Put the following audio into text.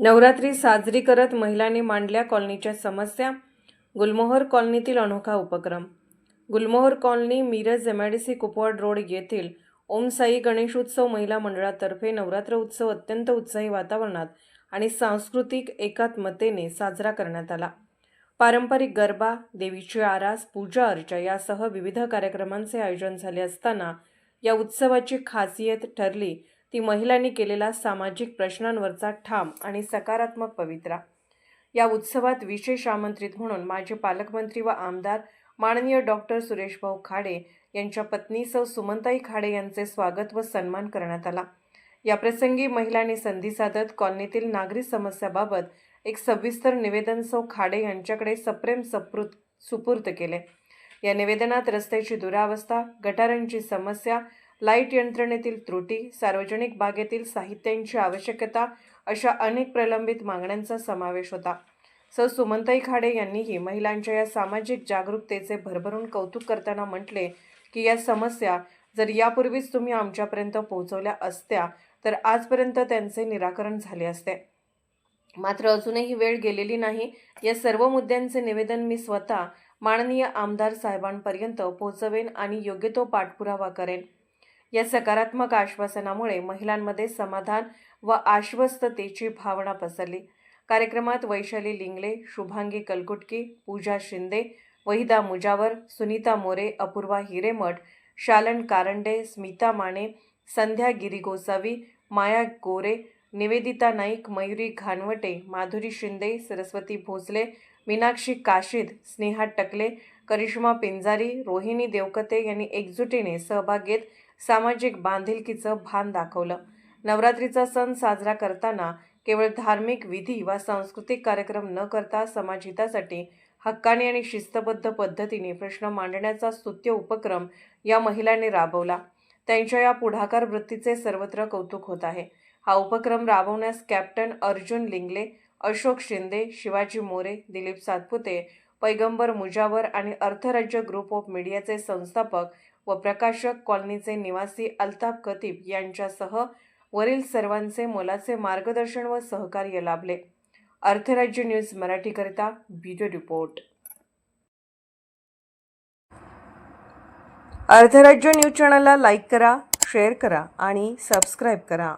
नवरात्री साजरी करत महिलांनी मांडल्या कॉलनीच्या समस्या गुलमोहर कॉलनीतील अनोखा उपक्रम. Gulmohar colony Miraj M I D C Kupwad road येथील ओम साई गणेशोत्सव महिला मंडळातर्फे नवरात्र उत्सव अत्यंत उत्साही वातावरणात आणि सांस्कृतिक एकात्मतेने साजरा करण्यात आला. पारंपरिक गरबा देवीची आरास पूजा अर्चा यासह विविध कार्यक्रमांचे आयोजन झाले असताना या उत्सवाची खासियत ठरली ती महिलांनी केलेला सामाजिक प्रश्नांवरचा ठाम आणि सकारात्मक पवित्रा. या उत्सवात विशेष आमंत्रित म्हणून माजी पालकमंत्री व आमदार माननीय डॉक्टर सुरेशभाऊ खाडे यांच्या पत्नी सौ खाडे यांचे स्वागत व सन्मान करण्यात आला. याप्रसंगी महिलांनी संधी साधत कॉलनीतील नागरी समस्याबाबत एक सविस्तर निवेदन सौ खाडे यांच्याकडे सप्रेम सप्रुत सुपूर्त केले. या निवेदनात रस्त्याची दुरावस्था गटारांची समस्या लाइट यंत्रणेतील त्रुटी सार्वजनिक बागेतील साहित्यांची आवश्यकता अशा अनेक प्रलंबित मागण्यांचा समावेश होता. सौ. सुमंताई खाडे यांनीही महिलांच्या या सामाजिक जागरूकतेचे भरभरून कौतुक करताना म्हटले की या समस्या जर यापूर्वीच तुम्ही आमच्यापर्यंत पोहोचवल्या असत्या तर आजपर्यंत त्यांचे निराकरण झाले असते. मात्र अजूनही वेळ गेलेली नाही. या सर्व मुद्द्यांचे निवेदन मी स्वतः माननीय आमदार साहेबांपर्यंत पोहोचवेन आणि योग्य तो पाठपुरावा करेन. या सकारात्मक आश्वासनामुळे महिलांमध्ये समाधान व आश्वस्ततेची भावना पसरली. कार्यक्रमात वैशाली लिंगले शुभांगी कलकुटकी पूजा शिंदे वहिदा मुजावर सुनीता मोरे अपूर्वा हिरेमठ शालन कारंडे स्मिता माने संध्या गिरी गोसावी माया गोरे निवेदिता नाईक मयुरी घानवटे माधुरी शिंदे सरस्वती भोसले मीनाक्षी काशीद स्नेहा टकले करिश्मा पिंजारी रोहिणी देवकते यांनी एकजुटीने सहभाग घेत सामाजिक बांधिलकीचं भान दाखवलं. नवरात्रीचा सण साजरा करताना केवळ धार्मिक विधी वा सांस्कृतिक कार्यक्रम न करता समाजहितासाठी हक्काने आणि शिस्तबद्ध पद्धतीने प्रश्न मांडण्याचा स्तुत्य उपक्रम या महिलांनी राबवला. त्यांच्या या पुढाकार वृत्तीचे सर्वत्र कौतुक होत आहे. हा उपक्रम राबवण्यास कॅप्टन अर्जुन लिंगले अशोक शिंदे शिवाजी मोरे दिलीप सातपुते पैगंबर मुजावर आणि अर्थराज्य ग्रुप ऑफ मीडियाचे संस्थापक व प्रकाशक कॉलनीचे निवासी अल्ताफ खतीब यांच्यासह वरील सर्वांचे मोलाचे मार्गदर्शन व सहकार्य लाभले. अर्थराज्य न्यूज मराठीकरिता व्हिडिओ रिपोर्ट. अर्थराज्य न्यूज चॅनलला लाईक करा शेअर करा आणि सबस्क्राईब करा.